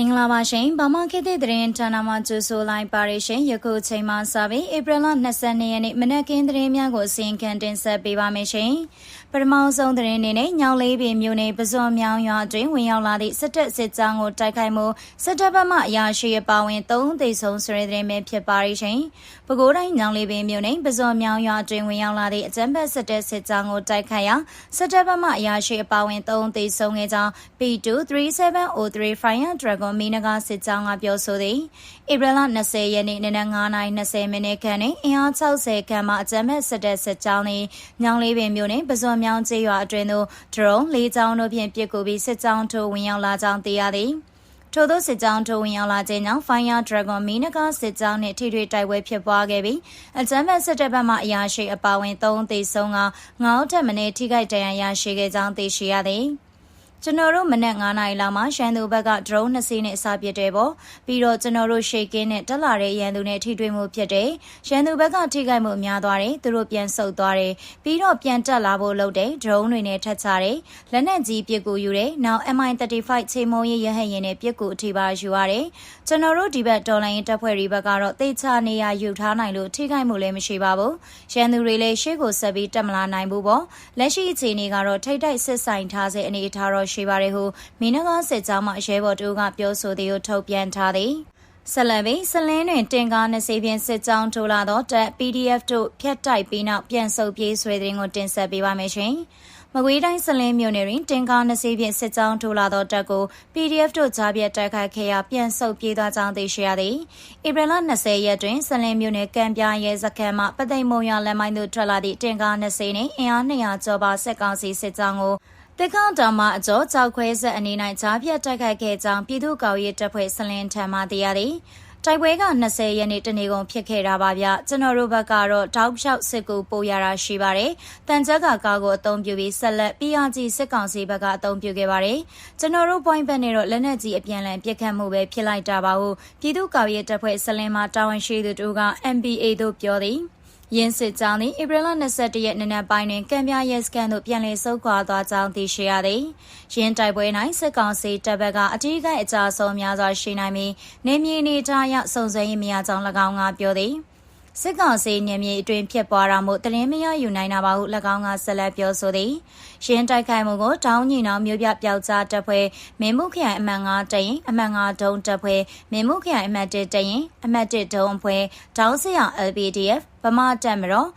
မင်္ဂလာပါရှင်ဗမာခေတ်သစ်သတင်းဌာနမှကြိုဆိုလိုက်ပါရရှင်ယခုချိန်မှစပြီးဧပြီလ22ရက်နေ့မနက်ခင်းသတင်းများကိုအစီရင်ခံတင်ဆက်ပေးပါမယ်ရှင်ပထမဆုံးသတင်းအနေနဲ့ညောင်လေးပင်မြို့နယ်ပဇွန်မြောင်ရွာအတွင်းဝင်ရောက်လာသည့်စစ်တပ်စစ်ကြောင်းကိုတိုက်ခိုက်မှုစစ်တပ်ဘက်မှအရာရှိအပါဝင်3သိဆုံးဆိုတဲ့သတင်းပဲဖြစ်ပါရရှင်ပဲခူးတိုင်းညောင်လေးပင်မြို့နယ်ပဇွန်မြောင်ရွာအတွင်းဝင်ရောက်လာသည့်အကြမ်းဖက်စစ်တပ်စစ်ကြောင်းကိုတိုက်ခိုက်ရာစစ်တပ်ဘက်မှအရာရှိအပါဝင်3သိဆုံးခဲ့ကြောင်း P23703 Fire Dragon မီနဂါစစ်ကြောင်းကပြောဆိုသည်ဧပြီလ20ရက်နေ့နနက်9:20မိနစ်ခန့်တွင်အင်အား60ခန့်မှအကြမ်းဖက်စစ်တပ်စစ်ကြောင်းသည်ညောင်လေးပင်မြို့နယ်ပဇွန်မြောင်ကျေးရွာအတွင်းသို့ဒရုန်းလေးကြောင်းတို့ဖြင့်ပစ်ကူပြီးစစ်ကြောင်းထိုးဝင်ရောက်လာကြောင်းသိရသည်ထို့သောစစ်ကြောင်းထိုးဝင်ရောက်လာခြင်းကြောင့် Fire Dragon မီနကစစ်ကြောင်းနှင့်ထိထွေတိုက်ပွဲဖြစ်ပွားခဲ့ပြီးအကြမ်းဖက်စစ်တပ်ဘက်မှအရာရှိအပါဝင်3သေဆုံးက9ထက်မနည်းထိခိုက်ဒဏ်ရာရရှိခဲ့ကြောင်းသိရှိရသည်။ ကျွန်တော်တို့မနက်9နာရီလောက်မှာရှမ်းသူဘက်က drone နှစ်စီးနဲ့အစားပစ်တယ်ပေါ့ပြီးတော့ကျွန်တော်တို့ရှေကင်းနဲ့တက်လာတဲ့ရန်သူနဲ့ထိတွေ့မှုဖြစ်တယ်ရှမ်းသူဘက်ကထိခိုက်မှုများသွားတယ်သူတို့ပြန်ဆုတ်သွားတယ်ပြီးတော့ပြန်တက်လာဖို့လုပ်တယ် drone တွေနဲ့ထက်ချတယ်လက်နက်ကြီးပစ်ကူယူတယ်နောက် MI35 ချိန်မုံရေးရဟတ်ရင်နဲ့ပစ်ကူအထိပါယူရတယ်ကျွန်တော်တို့ဒီဘက်တော်လိုင်းတပ်ဖွဲ့တွေဘက်ကတော့တေချာနေရယူထားနိုင်လို့ထိခိုက်မှုလည်းမရှိပါဘူးရှမ်းသူတွေလည်းရှေ့ကိုဆက်ပြီးတက်မလာနိုင်ဘူးပေါ့လက်ရှိအခြေအနေကတော့ထိတ်တိုက်စစ်ဆိုင်ထားစေအနေအထားတော့ရှိပါတယ်ဟုမင်းနဂါစစ်ကြောင်းမှရဲဘော်တို့ကပြောဆိုသည်ကိုထုတ်ပြန်ထားသည်ဆလန်ဘီဆလင်းတွင်တင်ကားနှစ်စီးဖြင့်စစ်ကြောင်းထိုးလာသောတပ် PDF တို့ဖျက်တိုက်ပြီးနောက်ပြန်ဆုတ်ပြေးဆွဲတဲ့ရင်ကိုတင်ဆက်ပေးပါမယ်ရှင်။မကွေးတိုင်းဆလင်းမြို့နယ်တွင်တင်ကားနှစ်စီးဖြင့်စစ်ကြောင်းထိုးလာသောတပ်ကို PDF တို့ကြားပြတ်တိုက်ခိုက်ခဲ့ရာပြန်ဆုတ်ပြေးသွားကြောင်းသိရှိရသည်။ဧပြီလ20ရက်တွင်ဆလင်းမြို့နယ်ကံပြရဲစခန်းမှပသိမ်မုံရလမ်းမိုင်းသို့ထွက်လာသည့်တင်ကားနှစ်စီးနှင့်အင်အား200ကျော်ပါစစ်ကောင်စီစစ်ကြောင်းကို တက်ကောင်တောင်မှအကျော်ကြောက်ခွဲဆက်အနေနဲ့ကြားပြတ်တိုက်ခိုက်ခဲ့ကြောင်းပြည်သူ့ကော်ရေးတပ်ဖွဲ့ဆလင်းထံမှသိရသည်တိုက်ပွဲက20ရက်နေ့တနေ့ကုန်ဖြစ်ခဲ့တာပါဗျကျွန်တော်တို့ဘက်ကတော့တောက်လျှောက်စစ်ကူပို့ရတာရှိပါတယ်တန်ကြက်ကကားကိုအသုံးပြုပြီးဆက်လက် PRG စစ်ကောင်စီဘက်ကအသုံးပြုခဲ့ပါတယ်ကျွန်တော်တို့ point ဘက်နဲ့တော့လက်နက်ကြီးအပြန်လည်ပစ်ခတ်မှုပဲဖြစ်လိုက်တာပါဟုပြည်သူ့ကော်ရေးတပ်ဖွဲ့ဆလင်းမှတာဝန်ရှိသူတို့က MPA တို့ပြောသည် ရင်းစစ်ကြောင်းသည်ဧပြီလ22ရက်နေ့နက်ပိုင်းတွင်ကံပြရဲစခန်းသို့ပြန်လည်ဆုတ်ခွာသွားကြောင်းသိရှိရသည်။ရင်းတိုက်ပွဲ၌စစ်ကောင်စီတပ်ဘက်ကအကြီးအကျအဆုံးများစွာရှိနိုင်ပြီးနေမြေနေထားရစုံစမ်းရေးမရကြောင်း၎င်းကပြောသည်။ စစ်ကောင်စီနေမြေအတွင်းဖြစ်ပွားတာမို့တလင်းမရယူနိုင်တာပါဟု၎င်းကဆက်လက်ပြောဆိုသည်ရှင်းတိုက်ခိုက်မှုကိုတောင်းညီနောင်မျိုးပြပျောက်ကြားတပ်ဖွဲ့မင်းမှုခရိုင်အမှတ်9တရင်အမှတ်9ဒုံတပ်ဖွဲ့မင်းမှုခရိုင်အမှတ်1တရင်အမှတ်1ဒုံအဖွဲ့တောင်းစရ LPDF ဗမာတပ်မတော်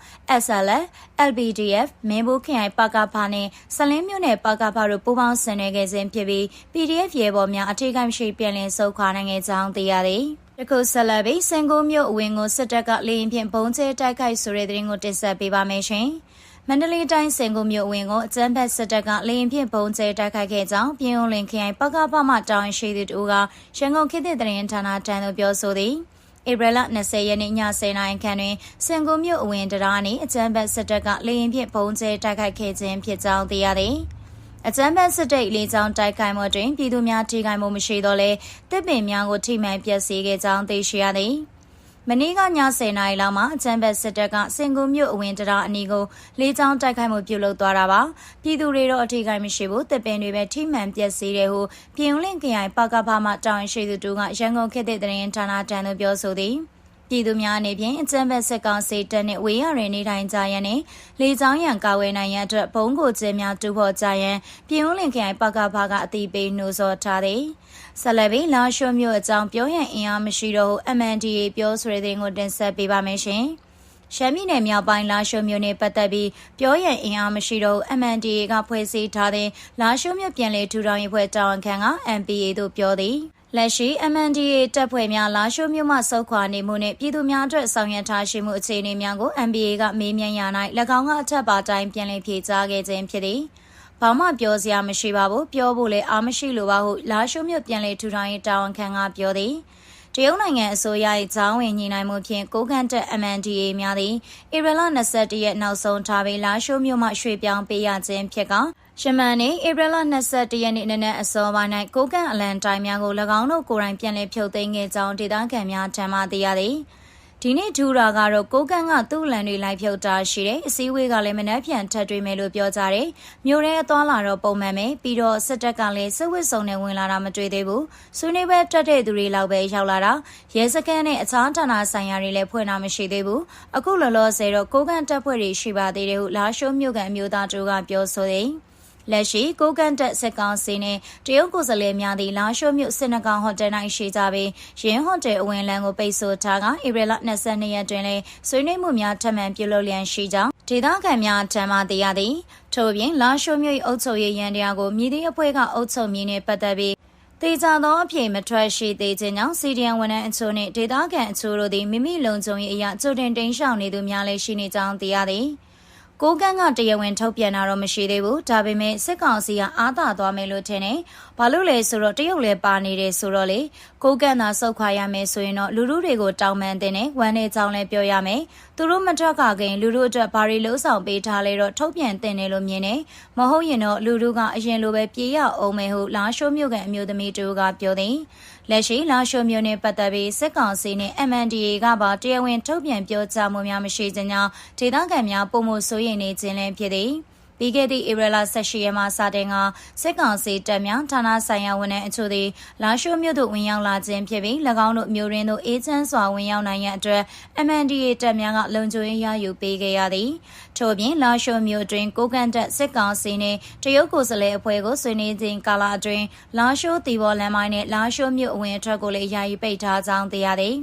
SLF LBDF မင်းဘူးခရိုင်ပါကဖာနဲ့ဆလင်းမြို့နယ်ပါကဖာတို့ပူးပေါင်းဆင်နွှဲခဲ့ခြင်းဖြစ်ပြီး PDF ရဲဘော်များအထူးကိမရှိပြန်လည်ဆုတ်ခွာနိုင်ခဲ့ကြောင်းသိရသည်။ တခုဆက်လက်ပြီးစင်ကိုမြို့အဝင်ကိုစစ်တပ်ကလေရင်ဖြင့်ဘုံကျဲတိုက်ခိုက်ဆိုတဲ့သတင်းကိုတင်ဆက်ပေးပါမယ်ရှင်။မန္တလေးတိုင်းစင်ကိုမြို့အဝင်ကိုအကြမ်းဖက်စစ်တပ်ကလေရင်ဖြင့်ဘုံကျဲတိုက်ခိုက်ခဲ့ကြောင်းပြည်ုံလင်ခရိုင်ပကပမှတောင်းရှိသူတို့ကရန်ကုန်ခေတ်သစ်သတင်းဌာနတန်းသို့ပြောဆိုသည်။ဧပြီလ20ရက်နေ့ည10:00နာရီခန့်တွင်စင်ကိုမြို့အဝင်တရားနှင့်အကြမ်းဖက်စစ်တပ်ကလေရင်ဖြင့်ဘုံကျဲတိုက်ခိုက်ခဲ့ခြင်းဖြစ်ကြောင်းသိရသည်။ အကြမ်းဖက်စစ်တပ်လေကြောင်းတိုက်ခိုက်မှုတွင်ပြည်သူများထိခိုက်မှုမရှိတော့လဲတစ်ပင်များကိုထိမှန်ပျက်စီးခဲ့ကြောင်းသိရှိရသည်မနေ့ကည10:00နာရီလောက်မှာအချမ်းဘက်စစ်တပ်ကစင်ကူမြို့အဝင်တရာအနီးကိုလေးချောင်းတိုက်ခိုက်မှုပြုလုပ်သွားတာပါပြည်သူတွေတော့အထိခိုက်မရှိဘူးတစ်ပင်တွေပဲထိမှန်ပျက်စီးတယ်ဟုပြည်ုံလင့်ခရိုင်ပကဖမှတောင်ရှိသူတို့ကရန်ကုန်ခေတ်သစ်တရင်ဌာနတန်းသို့ပြောဆိုသည် ပြည်သူများအနေဖြင့်အကြမ်းဖက်စစ်ကောင်စီတပ်နှင့်ဝေးရရနေထိုင်ကြရန်နှင့်လေကြောင်းရန်ကာဝယ်နိုင်ရန်အတွက်ဘုံကိုကျဲများတူဖို့ကြရန်ပြည်ဦးလင်ခရိုင်ပကဖကအတိပေးနှိုးဆော်ထားသည်ဆက်လက်ပြီးလာရှုမျိုးအကြောင်းပြောရန်အင်အားမရှိတော့ MNDA ပြောဆိုတဲ့ကိုတင်ဆက်ပေးပါမယ်ရှင်ရှမ်းပြည်နယ်မြောက်ပိုင်းလာရှုမြို့နယ်ပတ်သက်ပြီးပြောရန်အင်အားမရှိတော့ MNDA ကဖွဲ့စည်းထားတဲ့လာရှုမြို့ပြည်လေထူထောင်ရေးဖွဲ့တာဝန်ခံက MPA တို့ပြောသည် လက်ရှိ MNDA တပ်ဖွဲ့များလာရှိုးမြို့မှစုခွာနေမှုနဲ့ပြည်သူများအတွက်ဆောင်ရွက်ထားရှိမှုအခြေအနေများကို MBA ကမေးမြန်းရ၌၎င်းကအထက်ပါတိုင်းပြန်လည်ဖြေကြားခဲ့ခြင်းဖြစ်သည်။ဘာမှပြောစရာမရှိပါဘူး။ပြောဖို့လည်းအားမရှိလိုပါဟုလာရှိုးမြို့ပြန်လည်ထူထောင်ရေးတာဝန်ခံကပြောသည်။တရုတ်နိုင်ငံအစိုးရ၏ဇောင်းဝင်ညှိနှိုင်းမှုဖြင့်ကိုကန့်တက် MNDA များသည်ဧပြီလ22ရက်နောက်ဆုံးထားပြီးလာရှိုးမြို့မှရွှေ့ပြောင်းပေးရခြင်းဖြစ်က ရှမန်နေဧပြီလ22ရက်နေ့နနက်အစောပိုင်း၌ကိုကန့်အလန်တိုင်းများကို၎င်းတို့ကိုယ်တိုင်ပြန်လည်ဖြုတ်သိမ်းခဲ့ကြောင်းဒေသခံများထံမှသိရသည်။တဒီနေ့ထူရာကတော့ကိုကန့်ကသူ့လန်တွေလိုက်ဖြုတ်တာရှိတယ်အစည်းအဝေးကလည်းမနှက်ပြန်ထပ်တွေ့မယ်လို့ပြောကြတယ်မြို့ရဲအသွားလာတော့ပုံမှန်ပဲပြီးတော့စစ်တပ်ကလည်းစစ်ဝစ်စုံနဲ့ဝင်လာတာမတွေ့သေးဘူးဆွေးနွေးပွဲတက်တဲ့သူတွေလောက်ပဲရောက်လာတာရဲစခန်းနဲ့အခြားဌာနဆိုင်ရာတွေလည်းဖွင့်တာမရှိသေးဘူးအခုလောလောဆယ်တော့ကိုကန့်တပ်ဖွဲ့တွေရှိပါသေးတယ်ဟုလာရှိုးမြို့ကန်မျိုးသားတို့ကပြောဆိုတယ် လက်ရှိကိုကန်တက်စက်ကောင်စီနဲ့တရုတ်ကိုယ်စားလှယ်များသည့်လာရှိုးမြို့စစ်နကောင်ဟိုတယ်၌ရှိကြပြီးရင်းဟိုတယ်အဝင်လန်းကိုပိတ်ဆို့ထားကဧပြီလ22ရက်တွင်လည်းဆွေးနွေးမှုများထပ်မံပြုလုပ်လျက်ရှိကြောင်းဒေသခံများထံမှသိရသည်ထို့ပြင်လာရှိုးမြို့၏အုပ်ချုပ်ရေးရန်တရားကိုမြည်သည့်အဖွဲ့ကအုပ်ချုပ်မည်နှင့်ပတ်သက်ပြီးတေချာသောအဖြစ်မထွက်ရှိသေးခြင်းကြောင့်စီဒီအန်ဝန်ထမ်းအချို့နှင့်ဒေသခံအချို့တို့သည်မိမိလုံခြုံရေးအရာကြိုတင်တင်းရှောင်နေသူများလည်းရှိနေကြောင်းသိရသည်။ ကိုကန့်ကတရားဝင်ထုတ်ပြန်တာတော့မရှိသေးဘူးဒါပေမဲ့စစ်ကောင်စီကအားသာသွားမယ်လို့ထင်တယ် ဘာလို့လဲဆိုတော့တရုတ်လည်းပါနေတယ်ဆိုတော့လေကိုကန့်သာစုတ်ခွာရမယ်ဆိုရင်တော့လူလူတွေကိုတောင်းပန်တင်တယ်ဝမ်းနေကြောင်းလည်းပြောရမယ်သူတို့မထွက်ကခင်လူလူအတွက်ဘာတွေလှုံ့ဆော်ပေးထားလဲတော့ထုတ်ပြန်တင်တယ်လို့မြင်တယ်မဟုတ်ရင်တော့လူလူကအရင်လိုပဲပြေးရအောင်မယ်ဟုလာရှိုးမြို့ကန်အမျိုးသမီးတို့ကပြောတယ်လက်ရှိလာရှိုးမြို့နယ်ပတ်သက်ပြီးစစ်ကောင်စီနဲ့ MNDAA ကပါတရားဝင်ထုတ်ပြန်ပြောကြားမှုများမရှိခြင်းကြောင့်ဒေသခံများပုံမှုစိုးရိမ်နေခြင်းလည်းဖြစ်သည် ပြီးခဲ့သည့်ဧပြီလ18ရက်မှစတင်ကစစ်ကောင်စီတပ်များဌာနဆိုင်ရာဝန်ထမ်းအချို့သည်လာရှိုးမြို့သို့ဝင်ရောက်လာခြင်းဖြစ်ပြီး၎င်းတို့မြို့ရင်းသို့အေးချမ်းစွာဝင်ရောက်နိုင်ရန်အတွက် MNDA တပ်များကလုံခြုံရေးရယူပေးခဲ့ရသည်ထို့ပြင်လာရှိုးမြို့တွင်ကိုကန်တက်စစ်ကောင်စီနှင့်တရုတ်ကိုယ်စားလှယ်အဖွဲ့ကိုဆွေးနွေးခြင်းကာလအတွင်းလာရှိုးတီဘော်လမ်းမိုင်းနှင့်လာရှိုးမြို့အဝင်အထွက်ကိုလည်းယာယီပိတ်ထားကြောင်းသိရသည်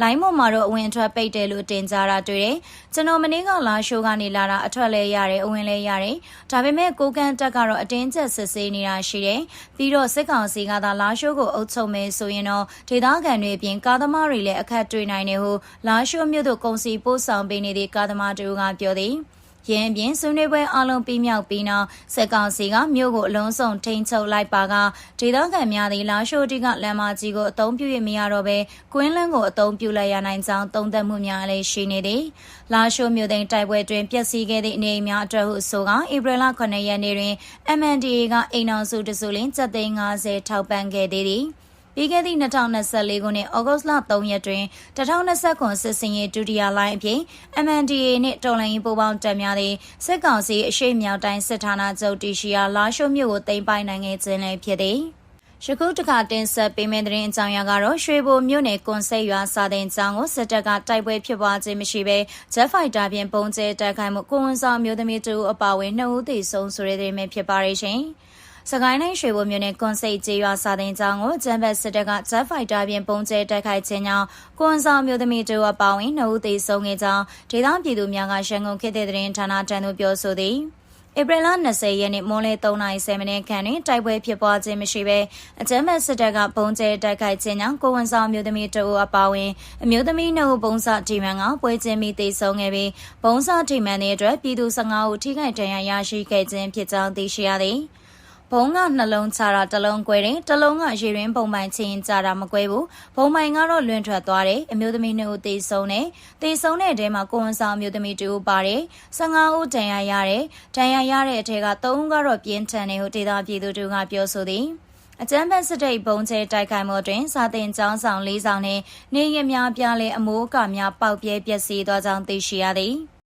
လိုင်းမမှာတော့အဝင်အထွက်ပိတ်တယ်လို့တင်ကြတာတွေ့တယ်။ကျွန်တော်မနေ့ကလာရှိုးကနေလာတာအထွက်လဲရတယ်အဝင်လဲရတယ်။ဒါပေမဲ့ကိုကန်တက်ကတော့အတင်းကျပ်စစ်ဆေးနေတာရှိတယ်။ပြီးတော့စစ်ကောင်စီကသာလာရှိုးကိုအုပ်ချုပ်မယ်ဆိုရင်တော့ဒေသခံတွေအပြင်ကားသမားတွေလည်းအခက်တွေ့နိုင်တယ်ဟုလာရှိုးမြို့သို့ကုန်စည်ပို့ဆောင်ပေးနေတဲ့ကားသမားတို့ကပြောသည်။ ရင်းပြင်ဆွေးနွေးပွဲအလုံးပြီးမြောက်ပြီးနောက်စက်ကောင်စီကမြို့ကိုအလုံးစုံထိန်းချုပ်လိုက်ပါကဒေသခံများသည်လာရှိုတီကလမ်းမကြီးကိုအုံပြု၍မရတော့ဘဲကွင်းလန်းကိုအုံပြုလိုက်ရနိုင်ကြောင်းသုံးသပ်မှုများလည်းရှိနေသည်လာရှိုမြို့သိမ်းတိုက်ပွဲတွင်ပျက်စီးခဲ့သည့်အနေအများအတွက်ဟုဆိုကဧပြီလ9ရက်နေ့တွင် MNDA ကအိမ်အောင်စုတစုလင်း7သိန်း50ထောက်ပံ့ခဲ့သေးသည် ပြီးခဲ့သည့်2024ခုနှစ်ဩဂုတ်လ3ရက်တွင်2029စစ်စင်ရေးဒုတိယလိုင်းအပြင် MNDA နှင့်တော်လှန်ရေးပူးပေါင်းတပ်များသည့်စစ်ကောင်စီအရှိမြောက်တိုင်းစစ်ဌာနချုပ်တီရှိရာလာရှိုမြို့ကိုသိမ်းပိုက်နိုင်ခဲ့ခြင်းလည်းဖြစ်သည်ယခုတခါတင်ဆက်ပေးမယ့်သတင်းအကြောင်းအရာကတော့ရွှေဘိုမြို့နယ်ကွန်ဆိတ်ရွာစာတင်ကျောင်းကိုစစ်တပ်ကတိုက်ပွဲဖြစ်ပွားခြင်းမရှိဘဲဂျက်ဖိုက်တာဖြင့်ပုံကျဲတိုက်ခိုက်မှုကိုဝန်ဆောင်မျိုးသမီးတူအပါအဝင်နှစ်ဦးသေဆုံးဆိုတဲ့သတင်းပဲဖြစ်ပါရရှင်။ စကိုင်းတိုင်းရွှေဘိုမြို့နယ်ကွန်စိတ်ကျေးရွာစာတင်ကျောင်းကိုဂျမ်ဘတ်စစ်တပ်ကဂျက်ဖိုက်တာပြင်ပုံကျဲတိုက်ခိုက်ခြင်းကြောင့်ကွန်ဆောင်မျိုးသမီးတို့အပေါင်းနှုတ်သေးဆုံးခဲ့ကြောင်းဒေသပြည်သူများကရန်ကုန်ခေတ်တဲ့သတင်းဌာနတန်တို့ပြောဆိုသည်ဧပြီလ20ရက်နေ့မွန်းလယ်3:30မိနစ်ခန့်တွင်တိုက်ပွဲဖြစ်ပွားခြင်းမရှိဘဲအကြမ်းဖက်စစ်တပ်ကပုံကျဲတိုက်ခိုက်ခြင်းကြောင့်ကိုဝန်ဆောင်မျိုးသမီးတို့အပါအဝင်အမျိုးသမီးနှုတ်ပုံစထိမှန်ကပွဲချင်းမိသေဆုံးခဲ့ပြီးပုံစထိမှန်တဲ့အတွက်ပြည်သူ15ဦးထိခိုက်ဒဏ်ရာရရှိခဲ့ခြင်းဖြစ်ကြောင်းသိရှိရသည်။ ဘုံကနှလုံးချတာတစ်လုံးကွဲတယ်တစ်လုံးကရေရင်းပုံပိုင်ချင်းကြတာမကွဲဘူးဘုံပိုင်ကတော့လွင့်ထွက်သွားတယ်အမျိုးသမီးနှစ်ဦးသေဆုံးတယ်သေဆုံးတဲ့အထဲမှာကိုဝန်ဆောင်အမျိုးသမီးတူပါတယ်15ဦးဒဏ်ရာရတယ်ဒဏ်ရာရတဲ့အထဲက3ဦးကတော့ပြင်းထန်တယ်ဟုဒေသပြည်သူတို့ကပြောဆိုသည်အကြမ်းဖက်စစ်တပ်ဘုံကျဲတိုက်ခိုက်မှုတွင်စာတင်ကျောင်းဆောင်၄ဆောင်နှင့်နေရများပြားလဲအမိုးအကာများပေါက်ပြဲပျက်စီးသွားကြောင်းသိရှိရသည်။